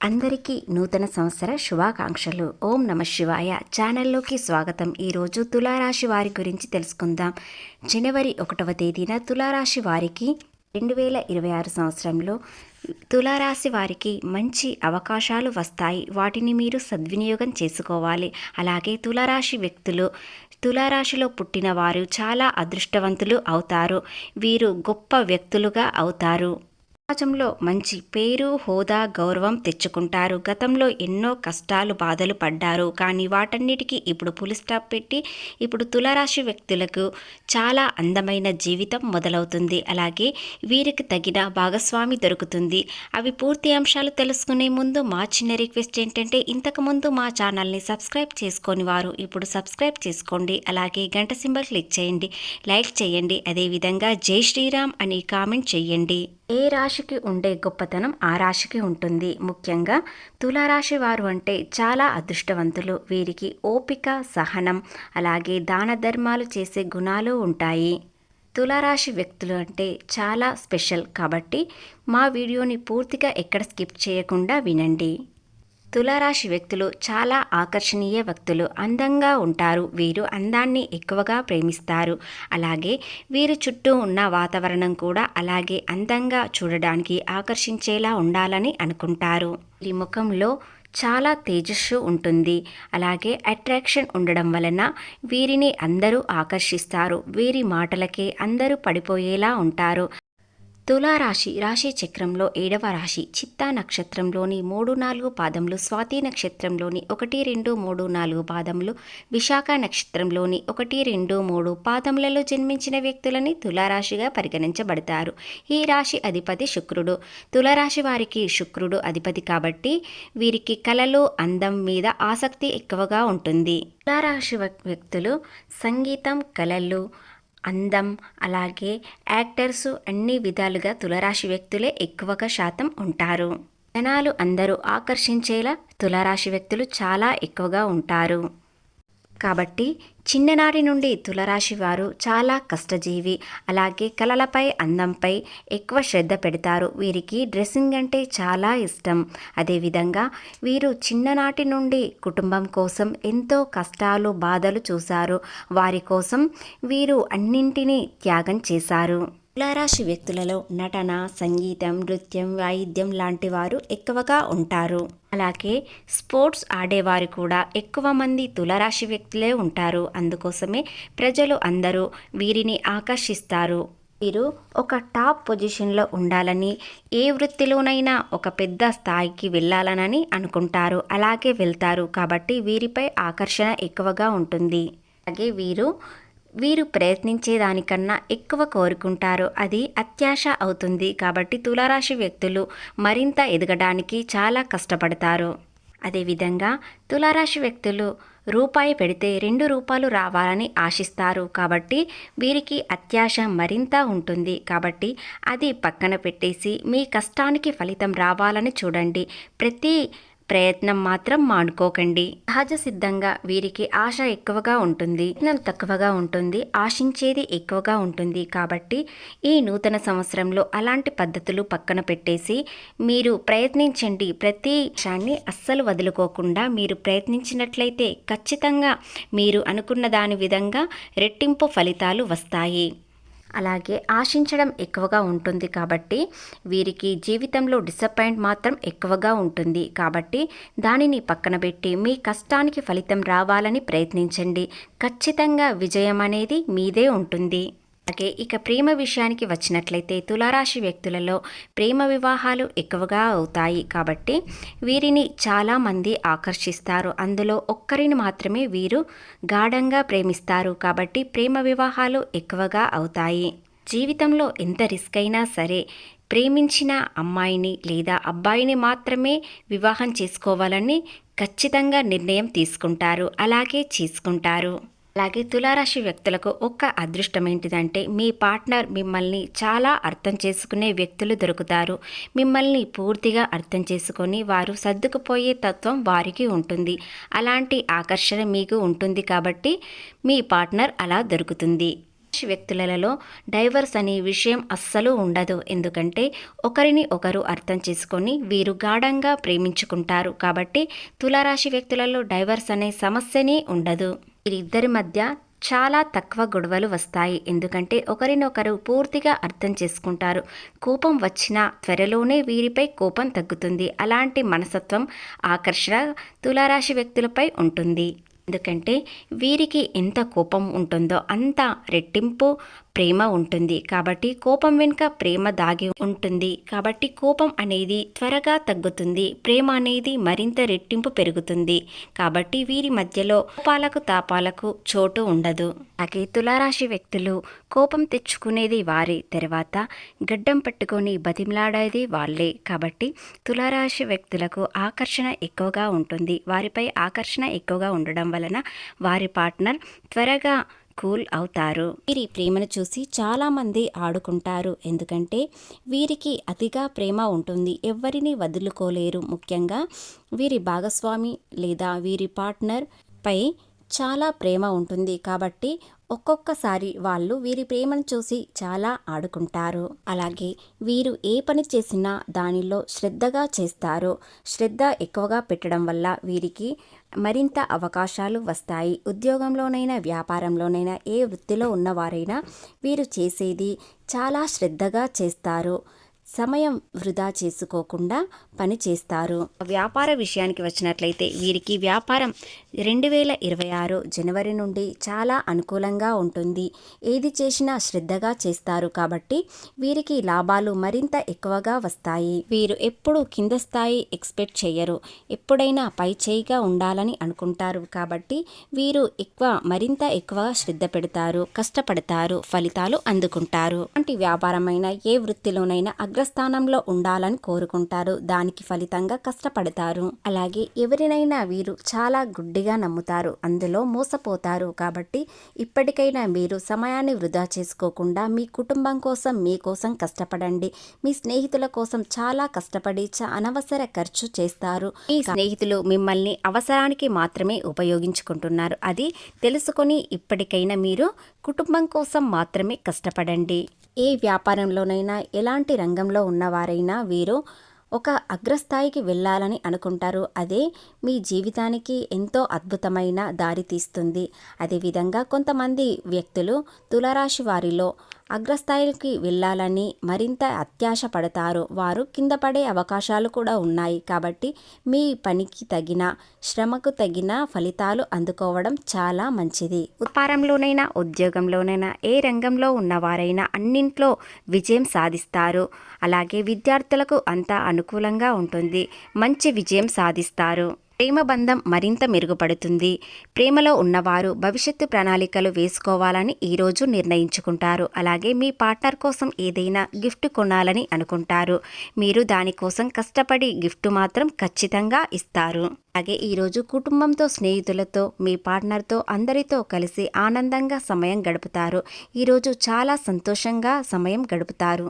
అందరికీ నూతన సంవత్సర శుభాకాంక్షలు. ఓం నమ శివాయ. ఛానల్లోకి స్వాగతం. ఈరోజు తులారాశి వారి గురించి తెలుసుకుందాం. జనవరి ఒకటవ తేదీన తులారాశి వారికి రెండు వేల ఇరవై ఆరు సంవత్సరంలో తులారాశి వారికి మంచి అవకాశాలు వస్తాయి. వాటిని మీరు సద్వినియోగం చేసుకోవాలి. అలాగే తులారాశి వ్యక్తులు తులారాశిలో పుట్టిన వారు చాలా అదృష్టవంతులు అవుతారు. వీరు గొప్ప వ్యక్తులుగా అవుతారు. సమాజంలో మంచి పేరు హోదా గౌరవం తెచ్చుకుంటారు. గతంలో ఎన్నో కష్టాలు బాధలు పడ్డారు. కానీ వాటన్నిటికీ ఇప్పుడు పులి స్టాప్ పెట్టి ఇప్పుడు తులరాశి వ్యక్తులకు చాలా అందమైన జీవితం మొదలవుతుంది. అలాగే వీరికి తగిన భాగస్వామి దొరుకుతుంది. అవి పూర్తి అంశాలు తెలుసుకునే ముందు మా చిన్న రిక్వెస్ట్ ఏంటంటే ఇంతకుముందు మా ఛానల్ని సబ్స్క్రైబ్ చేసుకొని వారు ఇప్పుడు సబ్స్క్రైబ్ చేసుకోండి. అలాగే గంట సింబల్ క్లిక్ చేయండి. లైక్ చేయండి. అదేవిధంగా జై శ్రీరామ్ అని కామెంట్ చేయండి. ఏ రాశికి ఉండే గొప్పతనం ఆ రాశికి ఉంటుంది. ముఖ్యంగా తులారాశి వారు అంటే చాలా అదృష్టవంతులు. వీరికి ఓపిక సహనం అలాగే దాన ధర్మాలు చేసే గుణాలు ఉంటాయి. తులారాశి వ్యక్తులు అంటే చాలా స్పెషల్ కాబట్టి మా వీడియోని పూర్తిగా ఎక్కడ స్కిప్ చేయకుండా వినండి. తులారాశి వ్యక్తులు చాలా ఆకర్షణీయ వ్యక్తులు అందంగా ఉంటారు. వీరు అందాన్ని ఎక్కువగా ప్రేమిస్తారు. అలాగే వీరి చుట్టూ ఉన్న వాతావరణం కూడా అలాగే అందంగా చూడడానికి ఆకర్షించేలా ఉండాలని అనుకుంటారు. ఈ ముఖంలో చాలా తేజస్సు ఉంటుంది. అలాగే అట్రాక్షన్ ఉండడం వలన వీరిని అందరూ ఆకర్షిస్తారు. వీరి మాటలకే అందరూ పడిపోయేలా ఉంటారు. తులారాశి రాశి చక్రంలో ఏడవ రాశి చిత్తా నక్షత్రంలోని మూడు నాలుగు పాదములు స్వాతి నక్షత్రంలోని ఒకటి రెండు మూడు నాలుగు పాదములు విశాఖ నక్షత్రంలోని ఒకటి రెండు మూడు పాదములలో జన్మించిన వ్యక్తులని తులారాశిగా పరిగణించబడతారు. ఈ రాశి అధిపతి శుక్రుడు. తులారాశి వారికి శుక్రుడు అధిపతి కాబట్టి వీరికి కళలు అందం మీద ఆసక్తి ఎక్కువగా ఉంటుంది. తులారాశి వ్యక్తులు సంగీతం కళలు అందం అలాగే యాక్టర్స్ అన్ని విధాలుగా తులరాశి వ్యక్తులే ఎక్కువగా శాతం ఉంటారు. జనాలు అందరూ ఆకర్షించేలా తులరాశి వ్యక్తులు చాలా ఎక్కువగా ఉంటారు. కాబట్టి చిన్ననాటి నుండి తులరాశి వారు చాలా కష్టజీవి. అలాగే కళలపై అందంపై ఎక్కువ శ్రద్ధ పెడతారు. వీరికి డ్రెస్సింగ్ అంటే చాలా ఇష్టం. అదేవిధంగా వీరు చిన్ననాటి నుండి కుటుంబం కోసం ఎంతో కష్టాలు బాధలు చూశారు. వారి కోసం వీరు అన్నింటినీ త్యాగం చేశారు. తులారాశి వ్యక్తులలో నటన సంగీతం నృత్యం వాయిద్యం లాంటి వారు ఎక్కువగా ఉంటారు. అలాగే స్పోర్ట్స్ ఆడేవారు కూడా ఎక్కువ మంది తులారాశి వ్యక్తులే ఉంటారు. అందుకోసమే ప్రజలు అందరూ వీరిని ఆకర్షిస్తారు. వీరు ఒక టాప్ పొజిషన్లో ఉండాలని ఏ వృత్తిలోనైనా ఒక పెద్ద స్థాయికి వెళ్ళాలనని అనుకుంటారు. అలాగే వెళ్తారు కాబట్టి వీరిపై ఆకర్షణ ఎక్కువగా ఉంటుంది. అలాగే వీరు వీరు ప్రయత్నించే దానికన్నా ఎక్కువ కోరుకుంటారు. అది అత్యాశ అవుతుంది. కాబట్టి తులారాశి వ్యక్తులు మరింత ఎదగడానికి చాలా కష్టపడతారు. అదేవిధంగా తులారాశి వ్యక్తులు రూపాయి పెడితే రెండు రూపాయలు రావాలని ఆశిస్తారు. కాబట్టి వీరికి అత్యాశ మరింత ఉంటుంది. కాబట్టి అది పక్కన పెట్టేసి మీ కష్టానికి ఫలితం రావాలని చూడండి. ప్రతి ప్రయత్నం మాత్రం మానుకోకండి. సహజ సిద్ధంగా వీరికి ఆశ ఎక్కువగా ఉంటుంది ప్రయత్నం తక్కువగా ఉంటుంది ఆశించేది ఎక్కువగా ఉంటుంది. కాబట్టి ఈ నూతన సంవత్సరంలో అలాంటి పద్ధతులు పక్కన పెట్టేసి మీరు ప్రయత్నించండి. ప్రతి విషయాన్ని అస్సలు వదులుకోకుండా మీరు ప్రయత్నించినట్లయితే ఖచ్చితంగా మీరు అనుకున్న దాని విధంగా రెట్టింపు ఫలితాలు వస్తాయి. అలాగే ఆశించడం ఎక్కువగా ఉంటుంది కాబట్టి వీరికి జీవితంలో డిసప్పాయింట్ మాత్రం ఎక్కువగా ఉంటుంది. కాబట్టి దానిని పక్కన పెట్టి మీ కష్టానికి ఫలితం రావాలని ప్రయత్నించండి. ఖచ్చితంగా విజయం అనేది మీదే ఉంటుంది. అలాగే ఇక ప్రేమ విషయానికి వచ్చినట్లయితే తులారాశి వ్యక్తులలో ప్రేమ వివాహాలు ఎక్కువగా అవుతాయి కాబట్టి వీరిని చాలామంది ఆకర్షిస్తారు. అందులో ఒక్కరిని మాత్రమే వీరు గాఢంగా ప్రేమిస్తారు కాబట్టి ప్రేమ వివాహాలు ఎక్కువగా అవుతాయి. జీవితంలో ఎంత రిస్క్ అయినా సరే ప్రేమించిన అమ్మాయిని లేదా అబ్బాయిని మాత్రమే వివాహం చేసుకోవాలని ఖచ్చితంగా నిర్ణయం తీసుకుంటారు. అలాగే చేసుకుంటారు. అలాగే తులారాశి వ్యక్తులకు ఒక్క అదృష్టం ఏంటిదంటే మీ పార్ట్నర్ మిమ్మల్ని చాలా అర్థం చేసుకునే వ్యక్తులు దొరుకుతారు. మిమ్మల్ని పూర్తిగా అర్థం చేసుకొని వారు సర్దుకుపోయే తత్వం వారికి ఉంటుంది. అలాంటి ఆకర్షణ మీకు ఉంటుంది కాబట్టి మీ పార్ట్నర్ అలా దొరుకుతుంది. వ్యక్తులలో డైవర్స్ అనే విషయం అస్సలు ఉండదు. ఎందుకంటే ఒకరిని ఒకరు అర్థం చేసుకొని వీరు గాఢంగా ప్రేమించుకుంటారు. కాబట్టి తులారాశి వ్యక్తులలో డైవర్స్ అనే సమస్యనే ఉండదు. వీరిద్దరి మధ్య చాలా తక్కువ గొడవలు వస్తాయి. ఎందుకంటే ఒకరినొకరు పూర్తిగా అర్థం చేసుకుంటారు. కోపం వచ్చినా త్వరలోనే వీరిపై కోపం తగ్గుతుంది. అలాంటి మనసత్వం ఆకర్షణ తులారాశి వ్యక్తులపై ఉంటుంది. ఎందుకంటే వీరికి ఎంత కోపం ఉంటుందో అంత రెట్టింపు ప్రేమ ఉంటుంది. కాబట్టి కోపం వెనుక ప్రేమ దాగి ఉంటుంది. కాబట్టి కోపం అనేది త్వరగా తగ్గుతుంది. ప్రేమ అనేది మరింత రెట్టింపు పెరుగుతుంది. కాబట్టి వీరి మధ్యలో కోపాలకు తాపాలకు చోటు ఉండదు. అలాగే తులారాశి వ్యక్తులు కోపం తెచ్చుకునేది వారి తర్వాత గడ్డం పట్టుకొని బతిమలాడేది వాళ్ళే. కాబట్టి తులారాశి వ్యక్తులకు ఆకర్షణ ఎక్కువగా ఉంటుంది. వారిపై ఆకర్షణ ఎక్కువగా ఉండడం వలన వారి పార్ట్నర్ త్వరగా కూల్ అవుతారు. వీరి ప్రేమను చూసి చాలామంది ఆడుకుంటారు. ఎందుకంటే వీరికి అతిగా ప్రేమ ఉంటుంది. ఎవరిని వదులుకోలేరు. ముఖ్యంగా వీరి భాగస్వామి లేదా వీరి పార్ట్నర్ పై చాలా ప్రేమ ఉంటుంది. కాబట్టి ఒక్కొక్కసారి వాళ్ళు వీరి ప్రేమను చూసి చాలా ఆడుకుంటారు. అలాగే వీరు ఏ పని చేసినా దానిలో శ్రద్ధగా చేస్తారు. శ్రద్ధ ఎక్కువగా పెట్టడం వల్ల వీరికి మరింత అవకాశాలు వస్తాయి. ఉద్యోగంలోనైనా వ్యాపారంలోనైనా ఏ వృత్తిలో ఉన్నవారైనా వీరు చేసేది చాలా శ్రద్ధగా చేస్తారు. సమయం వృధా చేసుకోకుండా పని చేస్తారు. వ్యాపార విషయానికి వచ్చినట్లయితే వీరికి వ్యాపారం రెండు వేల ఇరవై ఆరు జనవరి నుండి చాలా అనుకూలంగా ఉంటుంది. ఏది చేసినా శ్రద్ధగా చేస్తారు కాబట్టి వీరికి లాభాలు మరింత ఎక్కువగా వస్తాయి. వీరు ఎప్పుడు కింద స్థాయి ఎక్స్పెక్ట్ చేయరు. ఎప్పుడైనా పై చేయిగా ఉండాలని అనుకుంటారు కాబట్టి వీరు ఎక్కువ మరింత ఎక్కువ శ్రద్ధ పెడతారు కష్టపడతారు ఫలితాలు అందుకుంటారు. అంటే వ్యాపారమైన ఏ వృత్తిలోనైనా అగ్రస్థానంలో ఉండాలని కోరుకుంటారు. దానికి ఫలితంగా కష్టపడతారు. అలాగే ఎవరినైనా వీరు చాలా గుడ్డిగా నమ్ముతారు. అందులో మోసపోతారు. కాబట్టి ఇప్పటికైనా మీరు సమయాన్ని వృధా చేసుకోకుండా మీ కుటుంబం కోసం మీకోసం కష్టపడండి. మీ స్నేహితుల కోసం చాలా కష్టపడి చా అనవసర ఖర్చు చేస్తారు. ఈ స్నేహితులు మిమ్మల్ని అవసరానికి మాత్రమే ఉపయోగించుకుంటున్నారు. అది తెలుసుకొని ఇప్పటికైనా మీరు కుటుంబం కోసం మాత్రమే కష్టపడండి. ఏ వ్యాపారంలోనైనా ఎలాంటి రంగంలో ఉన్నవారైనా వీరు ఒక అగ్రస్థాయికి వెళ్ళాలని అనుకుంటారు. అదే మీ జీవితానికి ఎంతో అద్భుతమైన దారి తీస్తుంది. అదేవిధంగా కొంతమంది వ్యక్తులు తులరాశి వారిలో అగ్రస్థాయికి వెళ్ళాలని మరింత అత్యాశ పడతారు వారు కింద పడే అవకాశాలు కూడా ఉన్నాయి. కాబట్టి మీ పనికి తగిన శ్రమకు తగిన ఫలితాలు అందుకోవడం చాలా మంచిది. వ్యాపారంలోనైనా ఉద్యోగంలోనైనా ఏ రంగంలో ఉన్నవారైనా అన్నింట్లో విజయం సాధిస్తారు. అలాగే విద్యార్థులకు అంతా అనుకూలంగా ఉంటుంది. మంచి విజయం సాధిస్తారు. ప్రేమ బంధం మరింత మెరుగుపడుతుంది. ప్రేమలో ఉన్నవారు భవిష్యత్తు ప్రణాళికలు వేసుకోవాలని ఈరోజు నిర్ణయించుకుంటారు. అలాగే మీ పార్ట్నర్ కోసం ఏదైనా గిఫ్ట్ కొనాలని అనుకుంటారు. మీరు దానికోసం కష్టపడి గిఫ్ట్ మాత్రం ఖచ్చితంగా ఇస్తారు. అలాగే ఈరోజు కుటుంబంతో స్నేహితులతో మీ పార్ట్నర్తో అందరితో కలిసి ఆనందంగా సమయం గడుపుతారు. ఈరోజు చాలా సంతోషంగా సమయం గడుపుతారు.